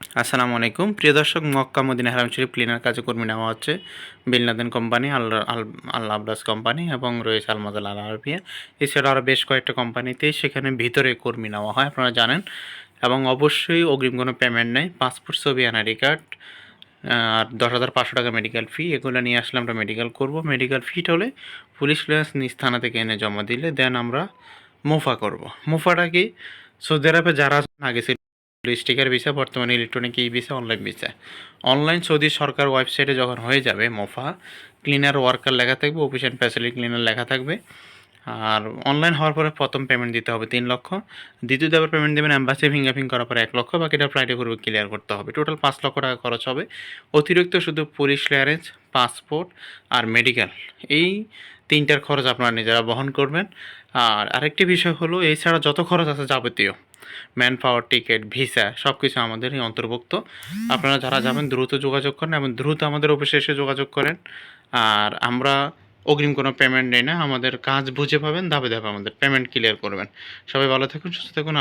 আসসালামু আলাইকুম। প্রিয় দর্শক, মক্কা, মদিনা হারাম শরীফ ক্লিনার কাজে কর্মী নেওয়া হচ্ছে বিলনাদেন কোম্পানি আল্লাহ আল্লাহ আব্বাস কোম্পানি এবং রয়েছে আলমাজাল আল আরবিয়া। এছাড়া আরও বেশ কয়েকটা কোম্পানিতে সেখানে ভিতরে কর্মী নেওয়া হয়, আপনারা জানেন। এবং অবশ্যই অগ্রিম কোনো পেমেন্ট নেই পাসপোর্ট ছবি এনআইডি কার্ড আর দশ হাজার পাঁচশো টাকা মেডিকেল ফি এগুলো নিয়ে আসলে আমরা মেডিকেল করব। মেডিকেল ফিট হলে পুলিশ ক্লিয়ারেন্স নিজ থানা থেকে এনে জমা দিলে দেন আমরা মুফা করব। মুফাটা কি? সৌদি আরবে যারা আগে ছিল স্টিকার ভিসা, বর্তমানে electronic e visa online visa. Online Saudi সরকার ওয়েবসাইটে যখন হয়ে যাবে মোফা ক্লিনার ওয়ার্কার লেখা থাকবে অফিস অ্যান্ড ফ্যাসিলিটি ক্লিনার লেখা থাকবে। আর অনলাইন হওয়ার পরে প্রথম পেমেন্ট দিতে হবে তিন লক্ষ। দ্বিতীয় দেবার পেমেন্ট দেবেন অ্যাম্বাসি ফিঙ্গারপ্রিং করার পরে এক লক্ষ, বাকিটা ফ্লাইটে করবে ক্লিয়ার করতে হবে। টোটাল পাঁচ লক্ষ টাকা খরচ হবে। অতিরিক্ত শুধু পুলিশ ক্লিয়ারেন্স পাসপোর্ট আর মেডিকেল এই তিনটার খরচ আপনারা নিজেরা বহন করবেন। আর আরেকটি বিষয় হলো, এছাড়া যত খরচ আছে যাবতীয় ম্যান পাওয়ার টিকিট ভিসা সব কিছু আমাদেরই অন্তর্ভুক্ত। আপনারা যারা যাবেন, দ্রুত যোগাযোগ করেন এবং দ্রুত আমাদের অফিসে এসে যোগাযোগ করেন। আর আমরা অগ্রিম কোনো পেমেন্ট নেই না, আমাদের কাজ বুঝে পাবেন, ধাপে ধাপে আমাদের পেমেন্ট ক্লিয়ার করবেন। সবাই ভালো থাকুন, সুস্থ থাকুন